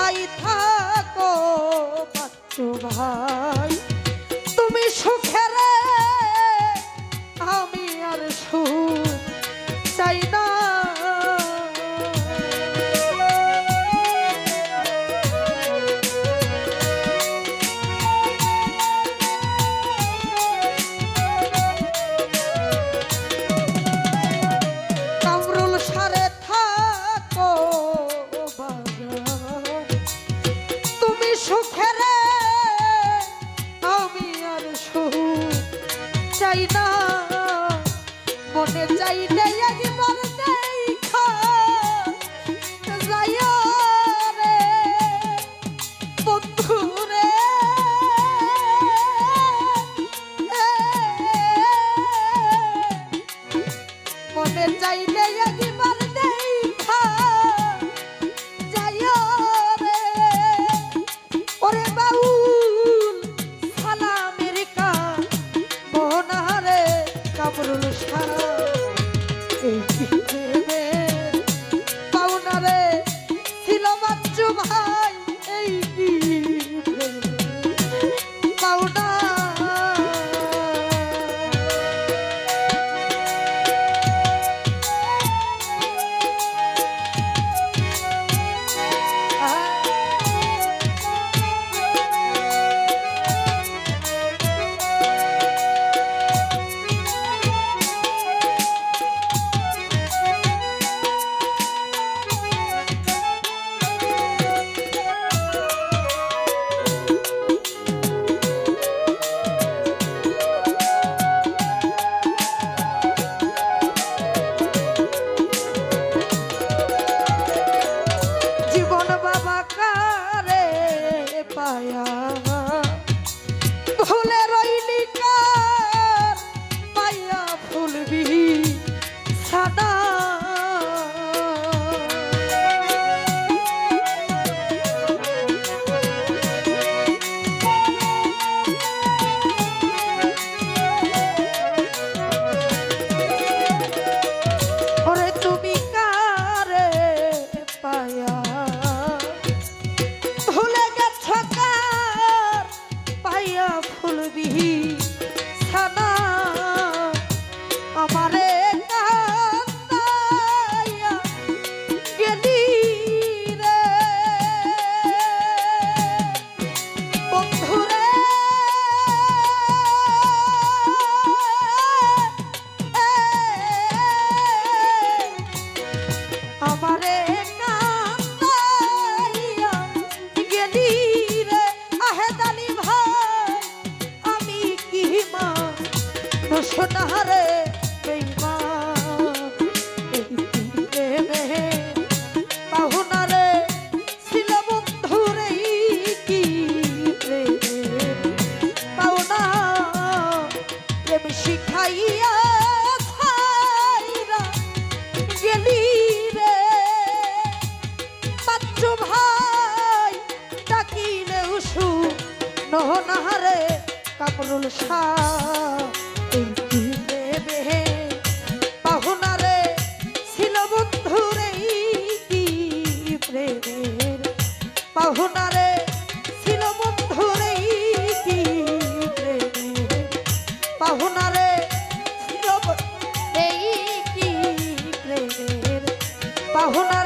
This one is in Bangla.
ভাই থাকো বাচ্চু ভাই। চাই না be here. সোনাহারে শিখাইয়া খাইরা গেলি রে। পাচ্ছ ভাই ডাকিলেও সু নহনাহারে কাপড়ুল সা 啊！